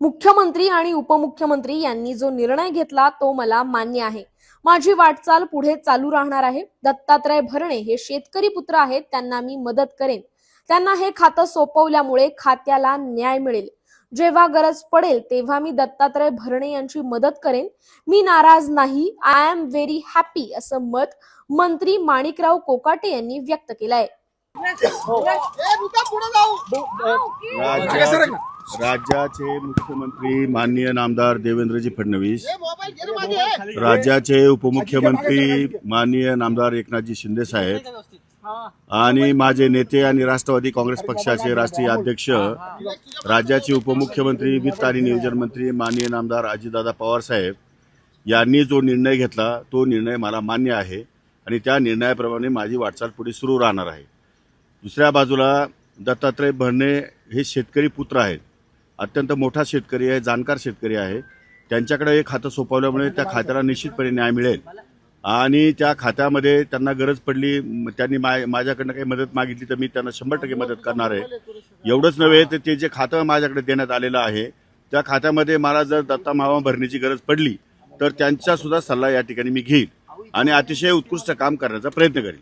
मुख्यमंत्री आणि उपमुख्यमंत्री यांनी जो निर्णय घेतला तो मला मान्य आहे. माझी वाटचाल पुढे चालू राहणार आहे. दत्तात्रय भरणे हे शेतकरी पुत्र आहेत त्यांना मी मदत करेन. त्यांना हे खातं सोपवल्यामुळे खात्याला न्याय मिळेल. जेव्हा गरज पडेल तेव्हा मी दत्तात्रय भरणे यांची मदत करेन. मी नाराज नाही. आय एम व्हेरी हॅपी असं मत मंत्री माणिकराव कोकाटे यांनी व्यक्त केलं आहे राज्या- राज्याचे मुख्यमंत्री माननीय नामदार देवेंद्रजी फडणवीस राज्याचे उपमुख्यमंत्री माननीय नामदार एकनाथजी शिंदे साहेब आणि माझे नेते आणि राष्ट्रवादी काँग्रेस पक्षाचे राष्ट्रीय अध्यक्ष राज्याचे उपमुख्यमंत्री वित्त आणि नियोजन मंत्री माननीय नामदार अजितदादा पवार साहेब यांनी जो निर्णय घेतला तो निर्णय मला मान्य आहे आणि त्या निर्णयाप्रमाणे माझी वाटचाल पुढे सुरू राहणार आहे. दुसऱ्या बाजूला दत्तात्रय भरणे हे शेतकरी पुत्र आहेत. अत्यंत मोठा शेतकरी आहे जाणकार शेतकरी आहे. त्यांच्याकडे हे खातं सोपवल्यामुळे त्या खात्याला निश्चितपणे न्याय मिळेल. आणि त्या खात्यामध्ये त्यांना गरज पडली त्यांनी मा माझ्याकडनं काही मदत मागितली तर मी त्यांना शंभर टक्के मदत करणार आहे. एवढंच नव्हे तर ते जे खातं माझ्याकडे देण्यात आलेलं आहे त्या खात्यामध्ये मला जर दत्ता मावा भरण्याची गरज पडली तर त्यांचा सुद्धा सल्ला या ठिकाणी मी घेईन आणि अतिशय उत्कृष्ट काम करण्याचा प्रयत्न करेन.